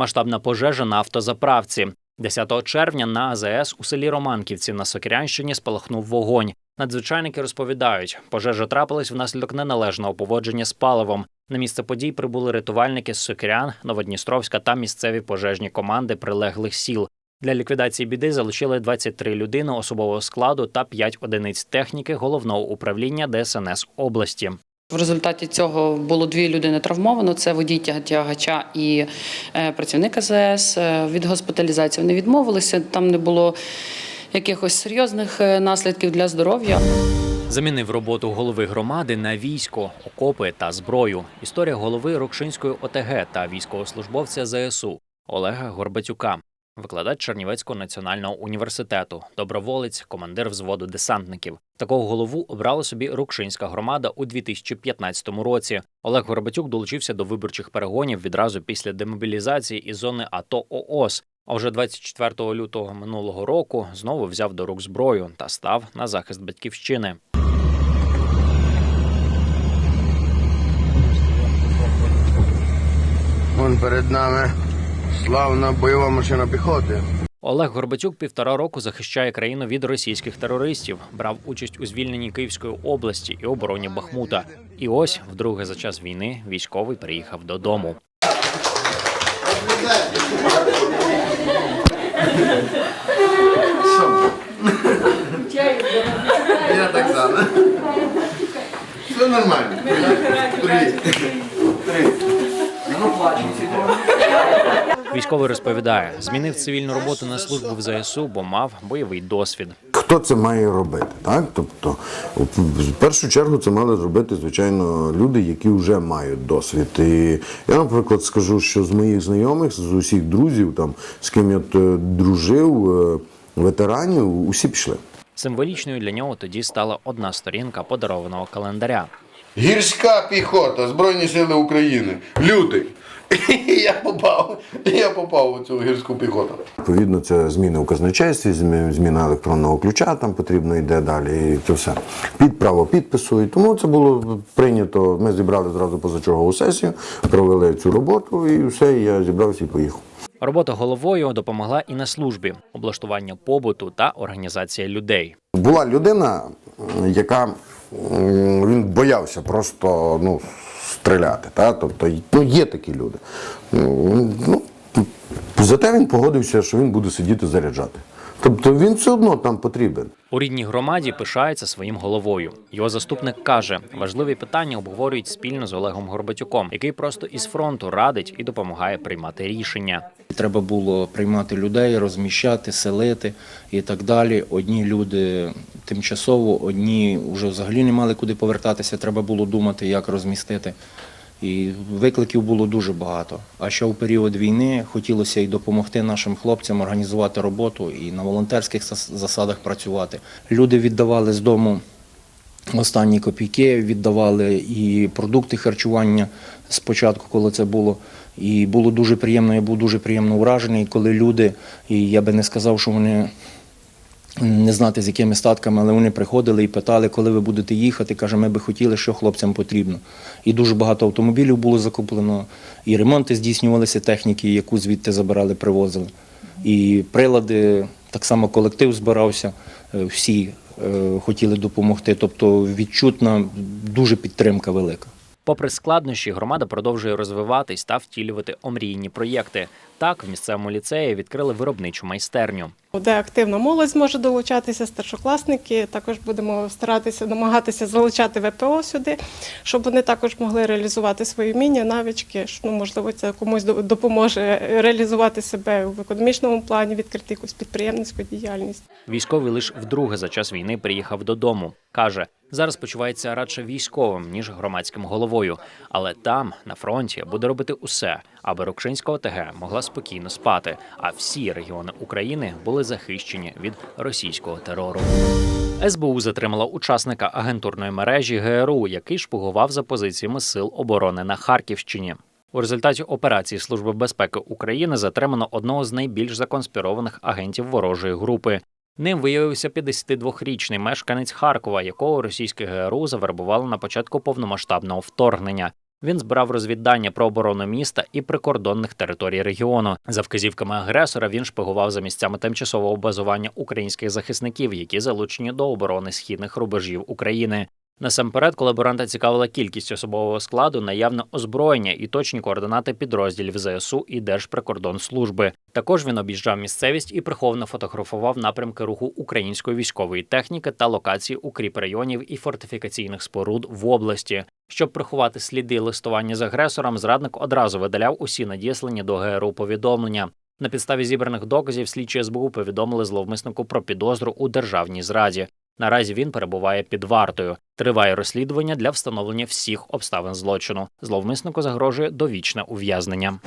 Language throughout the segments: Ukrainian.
Масштабна пожежа на автозаправці. 10 червня на АЗС у селі Романківці на Сокирянщині спалахнув вогонь. Надзвичайники розповідають, пожежа трапилась внаслідок неналежного поводження з паливом. На місце подій прибули рятувальники з Сокирян, Новодністровська та місцеві пожежні команди прилеглих сіл. Для ліквідації біди залучили 23 людини особового складу та 5 одиниць техніки головного управління ДСНС області. В результаті цього було дві людини травмовано. Це водій тягача і е, працівник АЗС. Е, Від госпіталізації вони відмовилися. Там не було якихось серйозних е, наслідків для здоров'я. Замінив роботу голови громади на військо, окопи та зброю. Історія голови Рокшинської ОТГ та військовослужбовця ЗСУ Олега Горбатюка, викладач Чернівецького національного університету, доброволець, командир взводу десантників. Такого голову обрала собі Рокшинська громада у 2015 році. Олег Горбатюк долучився до виборчих перегонів відразу після демобілізації із зони АТО ООС. А вже 24 лютого минулого року знову взяв до рук зброю та став на захист батьківщини. Вон перед нами славна бойова машина піхоти. Олег Горбатюк півтора року захищає країну від російських терористів, брав участь у звільненні Київської області і обороні Бахмута. І ось вдруге за час війни військовий приїхав додому. Я так само. Все нормально. Привіт. Військовий розповідає, змінив цивільну роботу на службу в ЗСУ, бо мав бойовий досвід. Хто це має робити? Так? Тобто, в першу чергу це мали зробити, звичайно, люди, які вже мають досвід. І я, наприклад, скажу, що з моїх знайомих, з усіх друзів, там, з ким я е, дружив, е, ветеранів, усі пішли. Символічною для нього тоді стала одна сторінка подарованого календаря. Гірська піхота Збройні Сили України. Лютий. І я попав. Я попав у цю гірську піхоту. Відповідно, це зміни у казначействі, змі- зміна електронного ключа там потрібно йде далі. І це все під право підпису. І тому це було прийнято. Ми зібрали зразу позачергову сесію, провели цю роботу, і все. і Я зібрався і поїхав. Робота головою допомогла і на службі, облаштування побуту та організація людей. Була людина, яка він боявся просто ну, стріляти. Та? Тобто, ну, є такі люди. Ну, зате він погодився, що він буде сидіти заряджати. Тобто він все одно там потрібен. У рідній громаді пишається своїм головою. Його заступник каже, важливі питання обговорюють спільно з Олегом Горбатюком, який просто із фронту радить і допомагає приймати рішення. Треба було приймати людей, розміщати, селити і так далі. Одні люди тимчасово, одні вже взагалі не мали куди повертатися. Треба було думати, як розмістити. І викликів було дуже багато. А ще у період війни хотілося і допомогти нашим хлопцям організувати роботу і на волонтерських засадах працювати. Люди віддавали з дому останні копійки, віддавали і продукти харчування спочатку, коли це було. І було дуже приємно, я був дуже приємно вражений, коли люди, і я би не сказав, що вони не знати з якими статками, але вони приходили і питали, коли ви будете їхати. Каже, ми би хотіли, що хлопцям потрібно. І дуже багато автомобілів було закуплено, і ремонти здійснювалися техніки, яку звідти забирали, привозили. І прилади, так само колектив збирався, е, всі е, хотіли допомогти. Тобто відчутна дуже підтримка велика. Попри складнощі, громада продовжує розвиватись та втілювати омрійні проєкти. Так, в місцевому ліцеї відкрили виробничу майстерню. Де активно молодь зможе долучатися, старшокласники. Також будемо старатися намагатися залучати ВПО сюди, щоб вони також могли реалізувати свої вміння, навички. Ну, можливо, це комусь до- допоможе реалізувати себе в економічному плані, відкрити якусь підприємницьку діяльність. Військовий лише вдруге за час війни приїхав додому. каже, зараз почувається радше військовим ніж громадським головою, але там, на фронті, буде робити усе, аби Рокшинська ОТГ могла спокійно спати, а всі регіони України були захищені від російського терору. СБУ затримала учасника агентурної мережі ГРУ, який шпугував за позиціями сил оборони на Харківщині. У результаті операції Служби безпеки України затримано одного з найбільш законспірованих агентів ворожої групи. Ним виявився 52-річний мешканець Харкова, якого російське ГРУ завербувало на початку повномасштабного вторгнення. Він збирав розвіддання про оборону міста і прикордонних територій регіону. За вказівками агресора він шпигував за місцями тимчасового базування українських захисників, які залучені до оборони східних рубежів України. Насамперед, колаборанта цікавила кількість особового складу, наявне озброєння і точні координати підрозділів ЗСУ і Держприкордонслужби. Також він об'їжджав місцевість і приховано фотографував напрямки руху української військової техніки та локації укріп районів і фортифікаційних споруд в області. Щоб приховати сліди листування з агресором, зрадник одразу видаляв усі надіслані до ГРУ повідомлення. На підставі зібраних доказів слідчі СБУ повідомили зловмиснику про підозру у державній зраді. Наразі він перебуває під вартою. Триває розслідування для встановлення всіх обставин злочину. Зловмиснику загрожує довічне ув'язнення.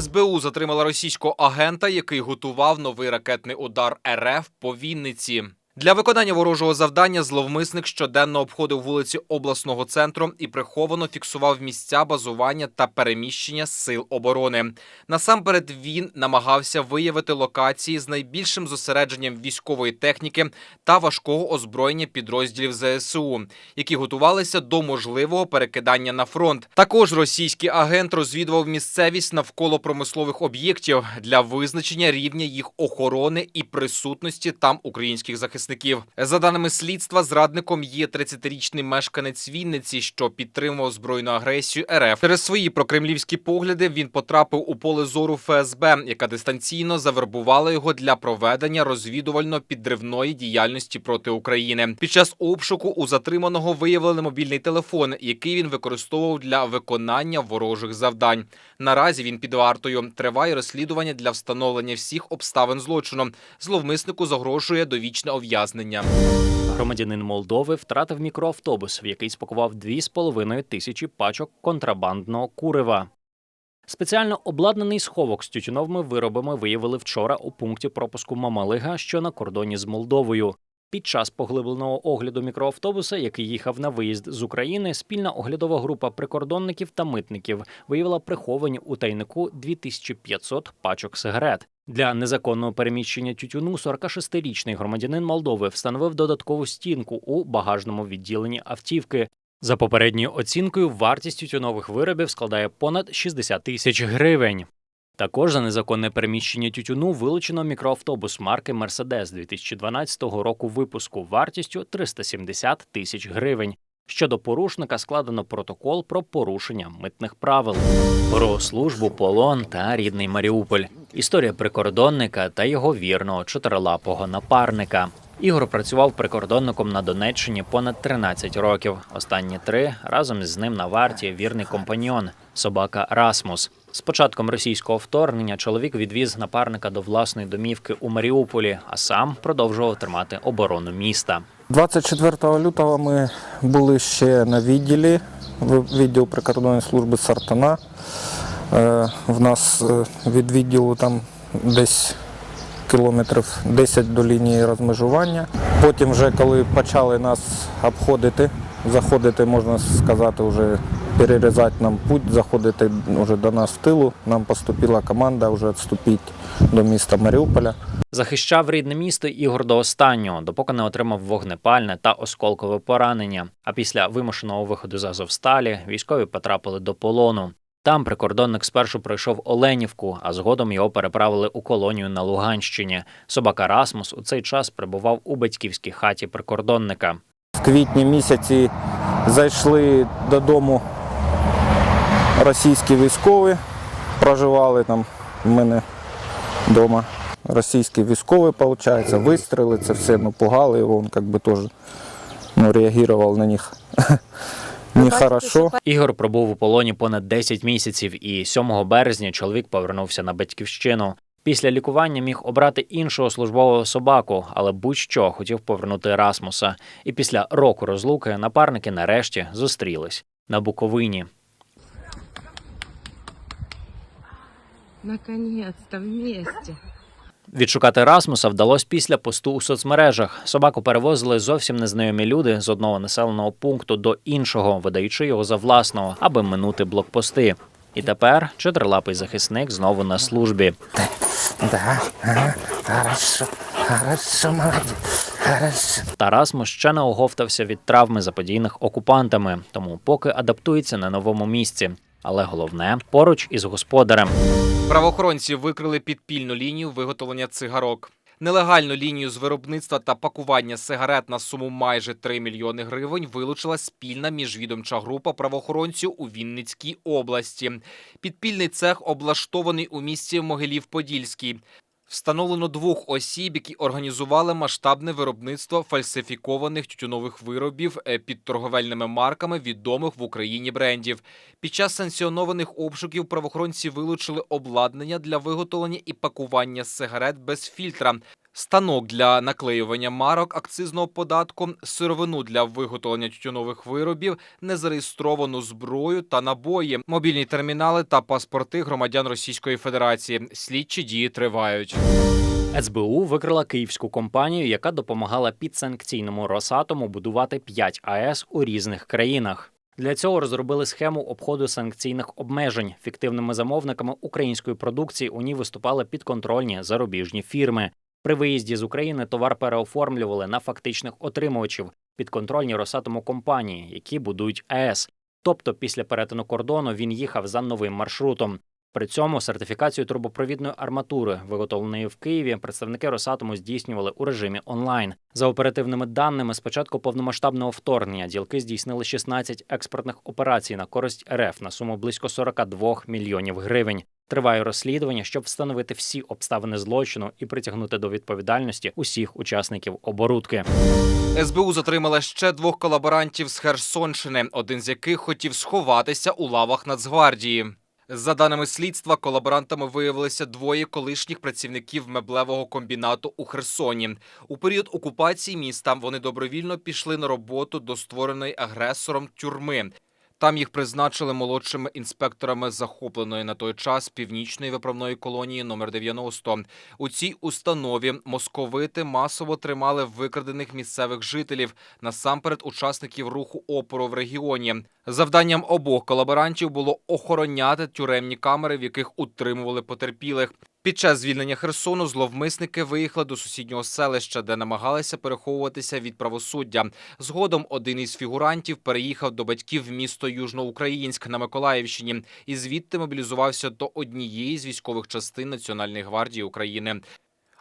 СБУ затримала російського агента, який готував новий ракетний удар РФ по Вінниці. Для виконання ворожого завдання зловмисник щоденно обходив вулиці обласного центру і приховано фіксував місця базування та переміщення сил оборони. Насамперед він намагався виявити локації з найбільшим зосередженням військової техніки та важкого озброєння підрозділів ЗСУ, які готувалися до можливого перекидання на фронт. Також російський агент розвідував місцевість навколо промислових об'єктів для визначення рівня їх охорони і присутності там українських захисників. За даними слідства, зрадником є 30-річний мешканець Вінниці, що підтримував збройну агресію РФ. Через свої прокремлівські погляди він потрапив у поле зору ФСБ, яка дистанційно завербувала його для проведення розвідувально-підривної діяльності проти України. Під час обшуку у затриманого виявили мобільний телефон, який він використовував для виконання ворожих завдань. Наразі він під вартою. Триває розслідування для встановлення всіх обставин злочину. Зловмиснику загрожує довічне ув'язнення. Громадянин Молдови втратив мікроавтобус, в який спакував 2,5 тисячі пачок контрабандного курива. Спеціально обладнаний сховок з тютюновими виробами виявили вчора у пункті пропуску Мамалига, що на кордоні з Молдовою. Під час поглибленого огляду мікроавтобуса, який їхав на виїзд з України, спільна оглядова група прикордонників та митників виявила приховані у тайнику 2500 пачок сигарет. Для незаконного переміщення тютюну 46-річний громадянин Молдови встановив додаткову стінку у багажному відділенні автівки. За попередньою оцінкою, вартість тютюнових виробів складає понад 60 тисяч гривень. Також за незаконне переміщення тютюну вилучено мікроавтобус марки Мерседес 2012 року випуску вартістю 370 тисяч гривень. Щодо порушника складено протокол про порушення митних правил, про службу полон та рідний Маріуполь, історія прикордонника та його вірного чотирилапого напарника. Ігор працював прикордонником на Донеччині понад 13 років. Останні три разом з ним на варті вірний компаньйон собака Расмус. З початком російського вторгнення чоловік відвіз напарника до власної домівки у Маріуполі, а сам продовжував тримати оборону міста. 24 лютого ми були ще на відділі, в- відділ прикордонної служби Сартана. Е, В нас е, від відділу там десь кілометрів 10 до лінії розмежування. Потім, вже коли почали нас обходити, заходити, можна сказати, вже перерізати нам путь, заходити вже до нас в тилу, нам поступила команда вже відступити до міста Маріуполя. Захищав рідне місто Ігор до останнього, допоки не отримав вогнепальне та осколкове поранення. А після вимушеного виходу з Азовсталі військові потрапили до полону. Там прикордонник спершу пройшов Оленівку, а згодом його переправили у колонію на Луганщині. Собака Расмус у цей час перебував у батьківській хаті прикордонника. В квітні місяці зайшли додому російські військові, проживали там в мене вдома. Російські військові, виходить, вистріли, це все ну, пугали його, він як би теж ну, реагував на них нехорошо. Ігор пробув у полоні понад 10 місяців, і 7 березня чоловік повернувся на батьківщину. Після лікування міг обрати іншого службового собаку, але будь-що хотів повернути Расмуса. І після року розлуки напарники нарешті зустрілись на Буковині. Наконец-то вместе. Відшукати Расмуса вдалося після посту у соцмережах. Собаку перевозили зовсім незнайомі люди з одного населеного пункту до іншого, видаючи його за власного, аби минути блокпости. І тепер чотирилапий захисник знову на службі. Да, ага, хорошо, хорошо, молодець. Хорошо. Тарас ще не оговтався від травми, заподійних окупантами, тому поки адаптується на новому місці. Але головне поруч із господарем. Правоохоронці викрили підпільну лінію виготовлення цигарок. Нелегальну лінію з виробництва та пакування сигарет на суму майже 3 мільйони гривень вилучила спільна міжвідомча група правоохоронців у Вінницькій області. Підпільний цех облаштований у місті Могилів-Подільський. Встановлено двох осіб, які організували масштабне виробництво фальсифікованих тютюнових виробів е, під торговельними марками відомих в Україні брендів. Під час санкціонованих обшуків правоохоронці вилучили обладнання для виготовлення і пакування сигарет без фільтра, станок для наклеювання марок акцизного податку, сировину для виготовлення тютюнових виробів, незареєстровану зброю та набої, мобільні термінали та паспорти громадян Російської Федерації. Слідчі дії тривають. СБУ викрила київську компанію, яка допомагала підсанкційному Росатому будувати 5 АЕС у різних країнах. Для цього розробили схему обходу санкційних обмежень. Фіктивними замовниками української продукції у ній виступали підконтрольні зарубіжні фірми. При виїзді з України товар переоформлювали на фактичних отримувачів підконтрольні Росатому компанії, які будують АЕС. Тобто, після перетину кордону він їхав за новим маршрутом. При цьому сертифікацію трубопровідної арматури, виготовленої в Києві, представники Росатому здійснювали у режимі онлайн. За оперативними даними, з початку повномасштабного вторгнення ділки здійснили 16 експортних операцій на користь РФ на суму близько 42 мільйонів гривень. Триває розслідування, щоб встановити всі обставини злочину і притягнути до відповідальності усіх учасників оборудки. СБУ затримала ще двох колаборантів з Херсонщини, один з яких хотів сховатися у лавах Нацгвардії. За даними слідства, колаборантами виявилися двоє колишніх працівників меблевого комбінату у Херсоні. У період окупації міста вони добровільно пішли на роботу до створеної агресором тюрми. Там їх призначили молодшими інспекторами захопленої на той час північної виправної колонії номер 90. У цій установі московити масово тримали викрадених місцевих жителів, насамперед учасників руху опору в регіоні. Завданням обох колаборантів було охороняти тюремні камери, в яких утримували потерпілих. Під час звільнення Херсону зловмисники виїхали до сусіднього селища, де намагалися переховуватися від правосуддя. Згодом один із фігурантів переїхав до батьків в місто Южноукраїнськ на Миколаївщині і звідти мобілізувався до однієї з військових частин Національної гвардії України.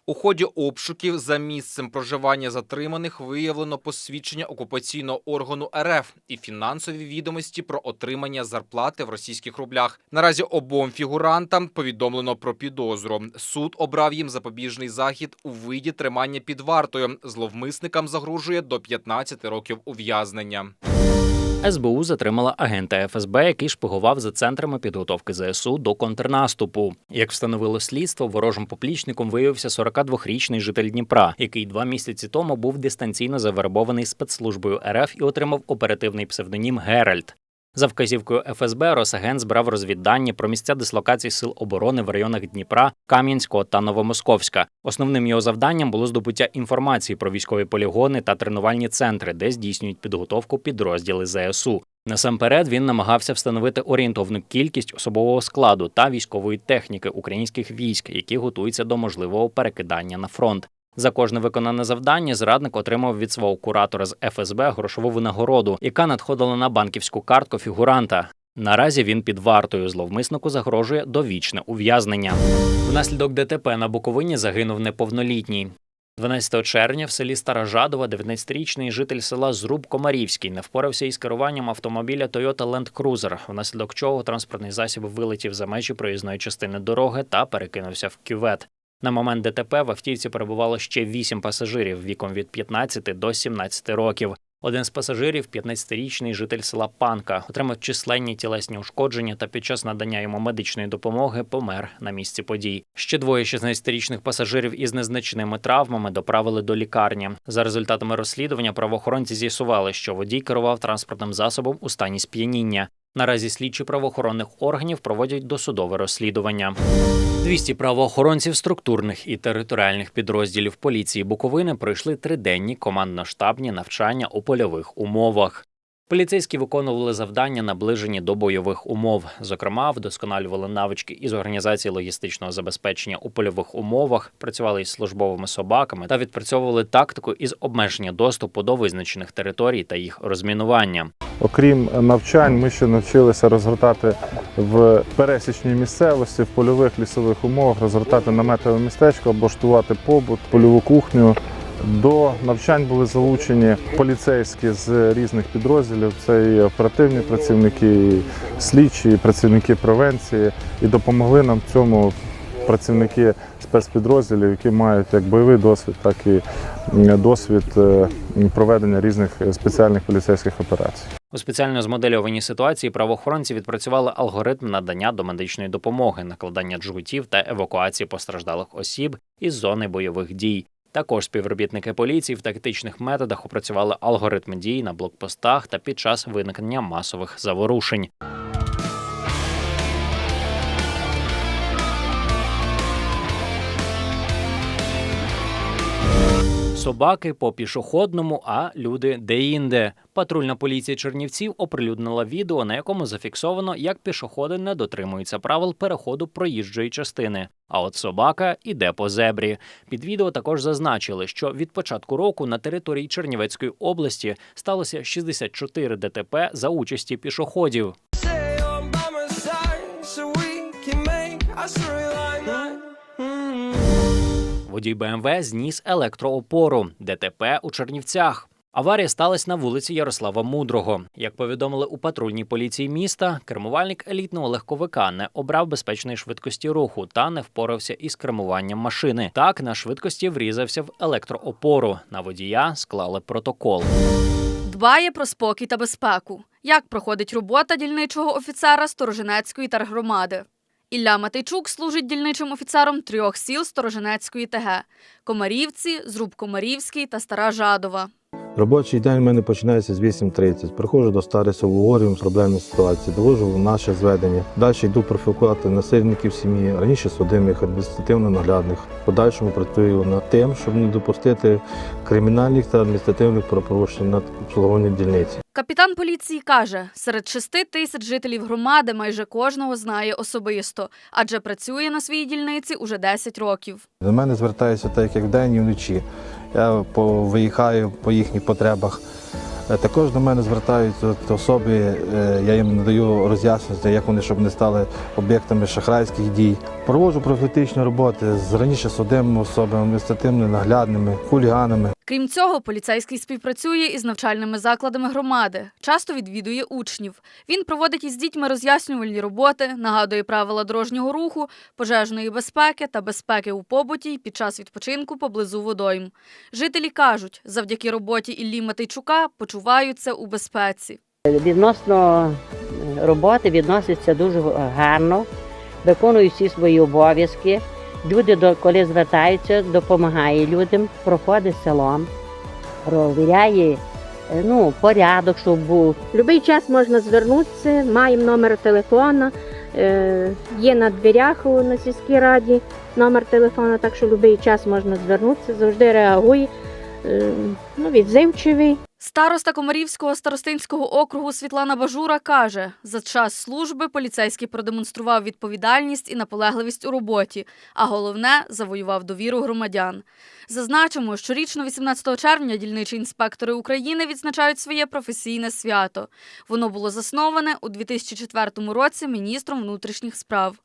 У ході обшуків за місцем проживання затриманих виявлено посвідчення окупаційного органу РФ і фінансові відомості про отримання зарплати в російських рублях. Наразі обом фігурантам повідомлено про підозру. Суд обрав їм запобіжний захід у виді тримання під вартою. Зловмисникам загрожує до 15 років ув'язнення. СБУ затримала агента ФСБ, який шпигував за центрами підготовки ЗСУ до контрнаступу. Як встановило слідство, ворожим поплічником виявився 42-річний житель Дніпра, який два місяці тому був дистанційно завербований спецслужбою РФ і отримав оперативний псевдонім Геральт. За вказівкою ФСБ Росагент збрав розвіддані про місця дислокацій сил оборони в районах Дніпра, Кам'янського та Новомосковська. Основним його завданням було здобуття інформації про військові полігони та тренувальні центри, де здійснюють підготовку підрозділи ЗСУ. Насамперед він намагався встановити орієнтовну кількість особового складу та військової техніки українських військ, які готуються до можливого перекидання на фронт. За кожне виконане завдання зрадник отримав від свого куратора з ФСБ грошову винагороду, яка надходила на банківську картку фігуранта. Наразі він під вартою зловмиснику загрожує довічне ув'язнення. Внаслідок ДТП на Буковині загинув неповнолітній. 12 червня в селі Старожадова 19-річний житель села Зруб Комарівський не впорався із керуванням автомобіля Toyota Land Cruiser, внаслідок чого транспортний засіб вилетів за межі проїзної частини дороги та перекинувся в кювет. На момент ДТП в автівці перебувало ще вісім пасажирів віком від 15 до 17 років. Один з пасажирів, 15-річний житель села Панка, отримав численні тілесні ушкодження та під час надання йому медичної допомоги помер на місці подій. Ще двоє 16-річних пасажирів із незначними травмами доправили до лікарні. За результатами розслідування правоохоронці з'ясували, що водій керував транспортним засобом у стані сп'яніння. Наразі слідчі правоохоронних органів проводять досудове розслідування. 200 правоохоронців структурних і територіальних підрозділів поліції Буковини пройшли триденні командно-штабні навчання у польових умовах. Поліцейські виконували завдання, наближені до бойових умов. Зокрема, вдосконалювали навички із організації логістичного забезпечення у польових умовах, працювали із службовими собаками та відпрацьовували тактику із обмеження доступу до визначених територій та їх розмінування. Окрім навчань, ми ще навчилися розгортати в пересічній місцевості, в польових лісових умовах, розгортати наметове містечко, облаштувати побут, польову кухню. До навчань були залучені поліцейські з різних підрозділів. Це і оперативні працівники, і слідчі, і працівники превенції, і допомогли нам в цьому працівники спецпідрозділів, які мають як бойовий досвід, так і досвід е, проведення різних спеціальних поліцейських операцій. У спеціально змоделюваній ситуації правоохоронці відпрацювали алгоритм надання домедичної допомоги, накладання джгутів та евакуації постраждалих осіб із зони бойових дій. Також співробітники поліції в тактичних методах опрацювали алгоритм дій на блокпостах та під час виникнення масових заворушень. Собаки по пішохідному, а люди деінде. Патрульна поліція Чернівців оприлюднила відео, на якому зафіксовано, як пішоходи не дотримуються правил переходу проїжджої частини. А от собака іде по зебрі. Під відео також зазначили, що від початку року на території Чернівецької області сталося 64 ДТП за участі пішоходів. Водій БМВ зніс електроопору. ДТП у Чернівцях. Аварія сталася на вулиці Ярослава Мудрого. Як повідомили у патрульній поліції міста, кермувальник елітного легковика не обрав безпечної швидкості руху та не впорався із кермуванням машини. Так на швидкості врізався в електроопору. На водія склали протокол. Дбає про спокій та безпеку. Як проходить робота дільничого офіцера Сторожинецької тергромади? Ілля Матейчук служить дільничим офіцером трьох сіл Сторожинецької ТГ – Комарівці, Зруб Комарівський та Стара Жадова. Робочий день в мене починається з 8.30. Приходжу до старостів, обговорюємо проблемні ситуації, довожу в наше зведення. Далі йду профілкувати насильників сім'ї, раніше судимих, адміністративно-наглядних. Подальшому працюю над тим, щоб не допустити кримінальних та адміністративних правопорушень над обслуговуванням дільниці. Капітан поліції каже, серед шести тисяч жителів громади майже кожного знає особисто, адже працює на своїй дільниці уже 10 років. До мене звертаються так, як вдень і вночі. Я виїхаю по їхніх потребах. Е, Також до мене звертаються особи, е, я їм надаю роз'яснення, як вони щоб не стали об'єктами шахрайських дій. Проводжу профілактичні роботи з раніше судимими особами, адміністративними, наглядними, хуліганами. Крім цього, поліцейський співпрацює із навчальними закладами громади, часто відвідує учнів. Він проводить із дітьми роз'яснювальні роботи, нагадує правила дорожнього руху, пожежної безпеки та безпеки у побуті й під час відпочинку поблизу водойм. Жителі кажуть, завдяки роботі Іллі Матейчука почуваються у безпеці. Відносно роботи відноситься дуже гарно, виконує всі свої обов'язки. Люди, коли звертаються, допомагає людям, проходить селом, провіряє е, ну, порядок, щоб був. Любий час можна звернутися, маємо номер телефона, е, є на дверях на сільській раді номер телефона, так що будь-який час можна звернутися, завжди реагує. Е, ну, відзивчивий. Староста Комарівського старостинського округу Світлана Бажура каже, за час служби поліцейський продемонстрував відповідальність і наполегливість у роботі, а головне завоював довіру громадян. Зазначимо, щорічно 18 червня дільничі інспектори України відзначають своє професійне свято. Воно було засноване у 2004 році міністром внутрішніх справ.